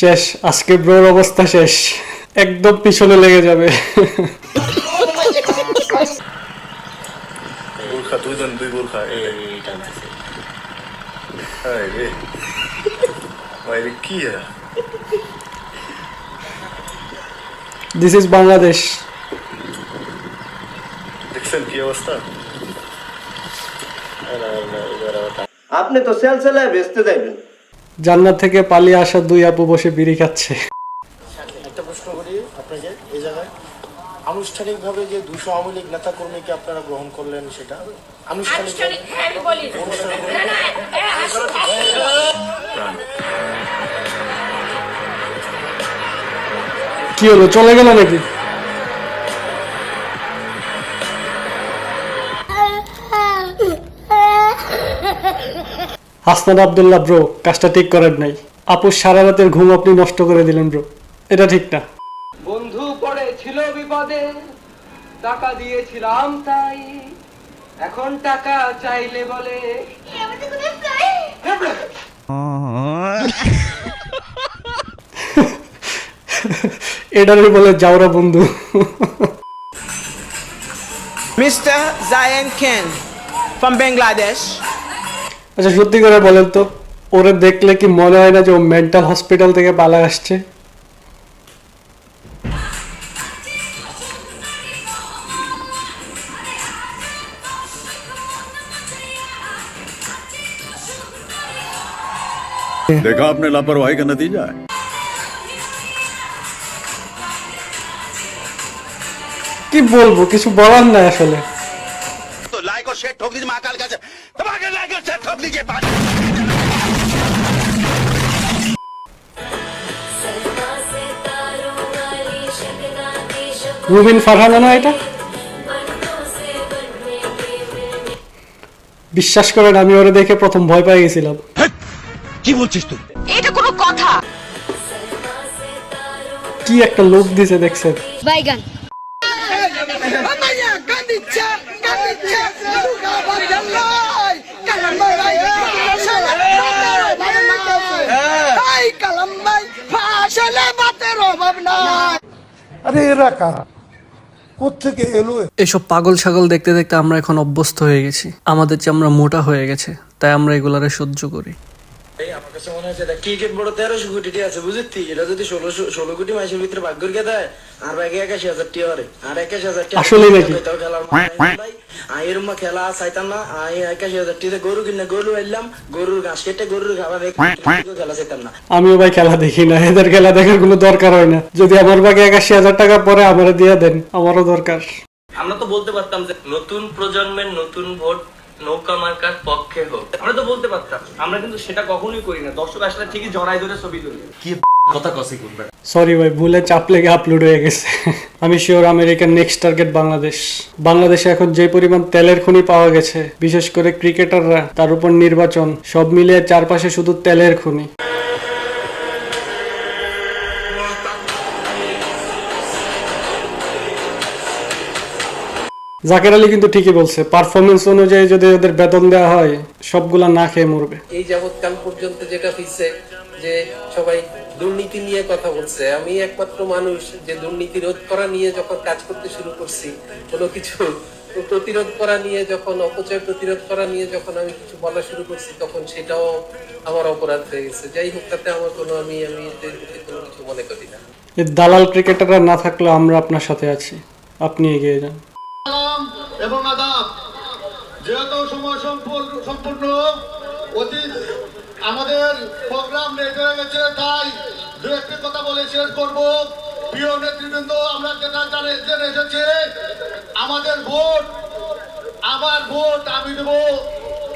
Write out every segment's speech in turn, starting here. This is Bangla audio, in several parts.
শেষ আজকে ব্রোর অবস্থা শেষ। একদম পিছনে লেগে যাবে। বোরখা দুইজন দুই বোরখা। কি দিস ইজ বাংলাদেশ দেখছেন কি অবস্থা? আপনি তো সেল সেলায় বেচতে যাইবেন। জান্নাত থেকে পালিয়ে আসা দুই আপু বসে বিড়ি খাচ্ছে। একটা প্রশ্ন করি আপনাকে এই জায়গায়। আনুষ্ঠানিকভাবে যে দুশো আওয়ামী লীগ নেতা কর্মীকে আপনারা গ্রহণ করলেন সেটা? আনুষ্ঠানিক হ্যাঁ কি হলো চলে গেল নাকি? হাসনাদ আবদুল্লাহ ব্রো কাজটা ঠিক করেন নাই। আপুর সারা রাতের ঘুম আপনি নষ্ট করে দিলেন ব্রো। এটা ঠিক না। বন্ধু পড়েছিল বিপদে টাকা দিয়েছিলাম তাই। এখন টাকা চাইলে বলে। এটারে বলে যাওরা বন্ধু। Mister Zayan Ken from Bangladesh. আচ্ছা সত্যি করে বলেন তো ওরে দেখলে কি মনে হয় না যে ও মেন্টাল হসপিটাল থেকে পালা আসছে देखा आपने लापरवाही का नतीजा है কি বলবো কিছু বলার নাই আসলে तो लाइक और शेयर ठोक दीजिए महाकाल का दबा দিকে রুবিন ফারহান জানো এটা বিশ্বাস করেন আমি ওরা দেখে প্রথম ভয় পেয়ে গেছিলাম কি বলছিস তুই এটা কোনো কথা কি একটা লোক দিছে দেখছেন বাইগান এসব পাগল ছাগল দেখতে দেখতে আমরা এখন অভ্যস্ত হয়ে গেছি। আমাদের চামড়া মোটা হয়ে গেছে, তাই আমরা এগুলারে সহ্য করি। কাছে মনে হচ্ছে ক্রিকেট বড় তেরোশো কোটি টি আছে এটা যদি ষোলোশো ষোলো কোটি মাসের ভিতরে ভাগ করে দেয় আর একাশি হাজার টি হরে আর একাশি হাজার টি আসলেই নাকি? খেলার ভাই মা খেলা চাইতাম না আই একাশি হাজার টিতে গরু কিনে গরু এলাম গরুর ঘাস কেটে গরুর খাবার খেলা চাইতাম না। আমিও ভাই খেলা দেখি না এদের খেলা দেখার কোনো দরকার হয় না। যদি আমার বাকি একাশি হাজার টাকা পরে আমারে দিয়ে দেন আমারও দরকার। আমরা তো বলতে পারতাম যে নতুন প্রজন্মের নতুন ভোট নৌকা মার্কার পক্ষে হোক। আমরা তো বলতে পারতাম আমরা কিন্তু সেটা কখনোই করি না। দর্শক আসলে ঠিকই জড়াই ধরে ছবি তুলি। সরি ভাই ভুলে চাপ লেগে আপলোড হয়ে গেছে। আমি শিওর আমেরিকার নেক্সট টার্গেট বাংলাদেশ বাংলাদেশে এখন যে পরিমাণ তেলের খনি পাওয়া গেছে বিশেষ করে ক্রিকেটাররা তার উপর নির্বাচন সব মিলিয়ে চারপাশে শুধু তেলের খনি। জাকের আলী কিন্তু ঠিকই বলছে পারফরমেন্স অনুযায়ী যদি ওদের বেতন দেওয়া হয় সবগুলা না খেয়ে মরবে। এই যাবৎকাল পর্যন্ত যেটা হয়েছে যে সবাই দুর্নীতি নিয়ে কথা বলছে। আমি একমাত্র মানুষ যে দুর্নীতি রোধ করা নিয়ে যখন কাজ করতে শুরু করছি কোনো কিছু প্রতিরোধ করা নিয়ে যখন অপচয় প্রতিরোধ করা নিয়ে যখন আমি কিছু বলা শুরু করছি তখন সেটাও আমার অপরাধ হয়ে গেছে। যাই হোক তাতে আমার কোনো আমি আমি প্রতি কোনো কিছু মনে করি না। এই দালাল ক্রিকেটাররা না থাকলে আমরা আপনার সাথে আছি। আপনি এগিয়ে যান। এবং আদাব। যেহেতু সময় সম্পূর্ণ সম্পূর্ণ অতীত আমাদের প্রোগ্রাম লেট হয়ে গেছে তাই দু একটি কথা বলে শেষ করব। প্রিয় নেতৃবৃন্দ আমরা যেটা জানে জেনে এসেছে আমাদের ভোট আমার ভোট আমি দেবো।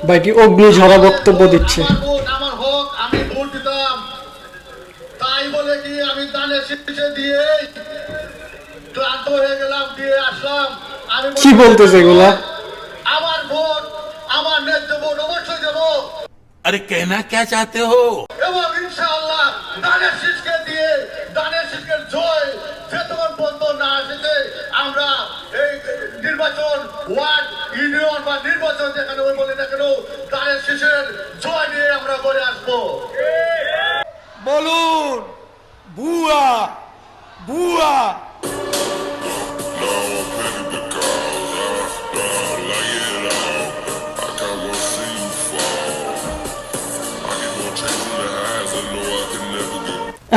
ভাইটি অগ্নি ঝরা বক্তব্য দিচ্ছে। আমার হোক আমি ভোট দিতাম। তাই বলে কি আমি দানের শীর্ষে দিয়ে ক্লান্ত হয়ে গেলাম দিয়ে আসলাম। কি বলতেছে এগুলা? আমার বোন আমার ন্যায্য বোন অবশ্যই দেব। আরে কেনা কে চাতে হো? এবং ইনশাআল্লাহ দানের শীষকে দিয়ে দানের শীষের জয় যতক্ষণ বন্ধ না আসেছে আমরা এই নির্বাচন ওয়ার্ড ইউনিয়ন বা নির্বাচন যেখানে ওই বলে না কেন দানের শীষের জয় নিয়ে আমরা ঘরে আসব। বলুন বুয়া বুয়া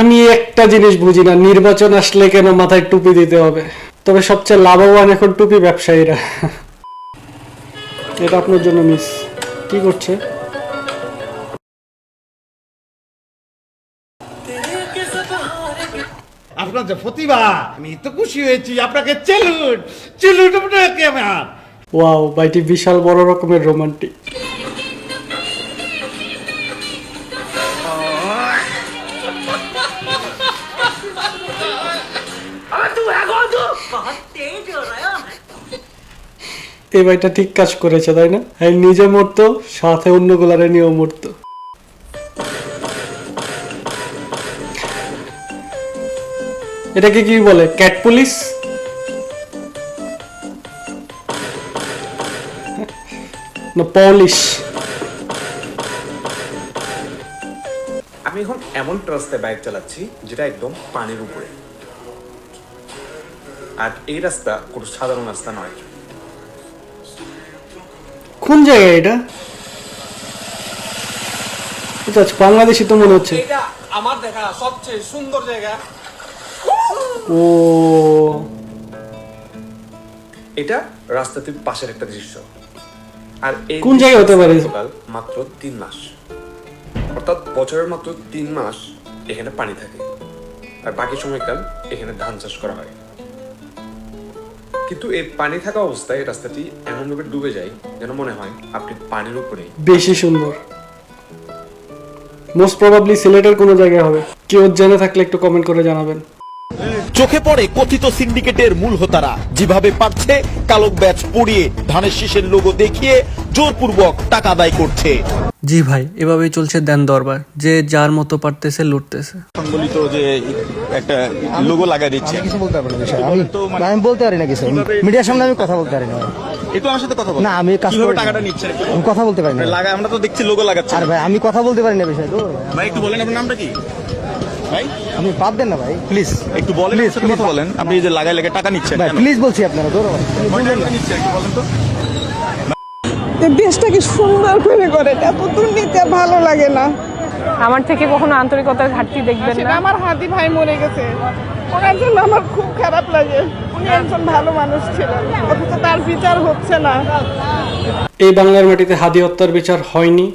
আমি একটা জিনিস বুঝি না নির্বাচন আসলে কেন মাথায় টুপি দিতে হবে? তবে সবচেয়ে লাভবান এখন টুপি ব্যবসায়ীরা। এটা আপনার জন্য মিস কি করছে? আপনার যে প্রতিভা আমি তো খুশি হয়েছি আপনাকে চেলুন চেলুন আপনাকে আমার? ওয়াও ভাইটি বিশাল বড় রকমের রোমান্টিক এই ভাইটা ঠিক কাজ করেছে তাই না? হ্যাঁ নিজে মরতো সাথে অন্য গোলারে নিয়েও মরতো। এটাকে কি বলে? Cat police? না পলিশ। আমি এখন এমন রাস্তায় বাইক চালাচ্ছি যেটা একদম পানির উপরে। আর এই রাস্তা কোনো সাধারণ রাস্তা নয়। কোন জায়গায় এটা? এটা হচ্ছে বাংলাদেশি তো মনে হচ্ছে। এটা আমার দেখা সবচেয়ে সুন্দর জায়গা। ও। এটা রাস্তাটির পাশের একটা দৃশ্য। আর এই কোন জায়গায় হতে পারে? মাত্র তিন মাস। অর্থাৎ বছরের মাত্র তিন মাস এখানে পানি থাকে। আর বাকি সময়কাল এখানে ধান চাষ করা হয়। কিন্তু এই পানি থাকা অবস্থায় রাস্তাটি এমনভাবে ডুবে যায় যেন মনে হয় আপনি পানির উপরেই বেশি সুন্দর। মোস্ট প্রবাবলি সিলেটের কোনো জায়গায় হবে। কেউ জেনে থাকলে একটু কমেন্ট করে জানাবেন। চোখে পড়ে কথিত সিন্ডিকেটের মূল হোতারা। যেভাবে পারছে কালো ব্যাচ পরিয়ে ধানের শীষের লোগো দেখিয়ে জোরপূর্বক টাকা আদায় করছে। জি ভাই এভাবেই চলছে দেন দরবার। যে যার মতো পারতেছে লুটতেছে। সংবলিত যে একটা লোগো লাগাই দিচ্ছে। কিছু বলতে পারব না আমি বলতে পারি না কিছু। মিডিয়ার সামনে আমি কথা বলতে পারি না। একটু আমার সাথে কথা বল। না আমি কাজ কীভাবে টাকাটা নিচ্ছেন আমি কথা বলতে পারি না। লাগা আমরা তো দেখছি লোগো লাগাচ্ছে। আর ভাই আমি কথা বলতে পারি না বিষয় তো ভাই একটু বলেন আপনার নামটা কি? ভাই? আপনি বাদ দেন না ভাই প্লিজ একটু বলেন কথা বলেন। আপনি যে লাগাই লেগে টাকা নিচ্ছেন ভাই প্লিজ বলছি আপনারা ধরো বলেন তো। দেশটাকে সুন্দর করে করে এত দুর্নীতি ভালো লাগে না। আমার থেকে কখনো আন্তরিকতার ঘাটতি দেখবেন না। আমার হাতি ভাই মরে গেছে। ওনার জন্য আমার খুব খারাপ লাগে। উনি একজন ভালো মানুষ ছিলেন। অথচ তার বিচার হচ্ছে না। এই বাংলার মাটিতে হাদি হত্যার বিচার হয়নি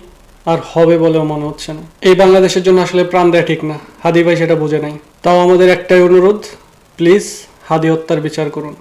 আর হবে বলেও মনে হচ্ছে না। এই বাংলাদেশের জন্য আসলে প্রাণ দেয় ঠিক না। হাদি ভাই সেটা বুঝে নাই। তাও আমাদের একটাই অনুরোধ প্লিজ হাদি হত্যার বিচার করুন।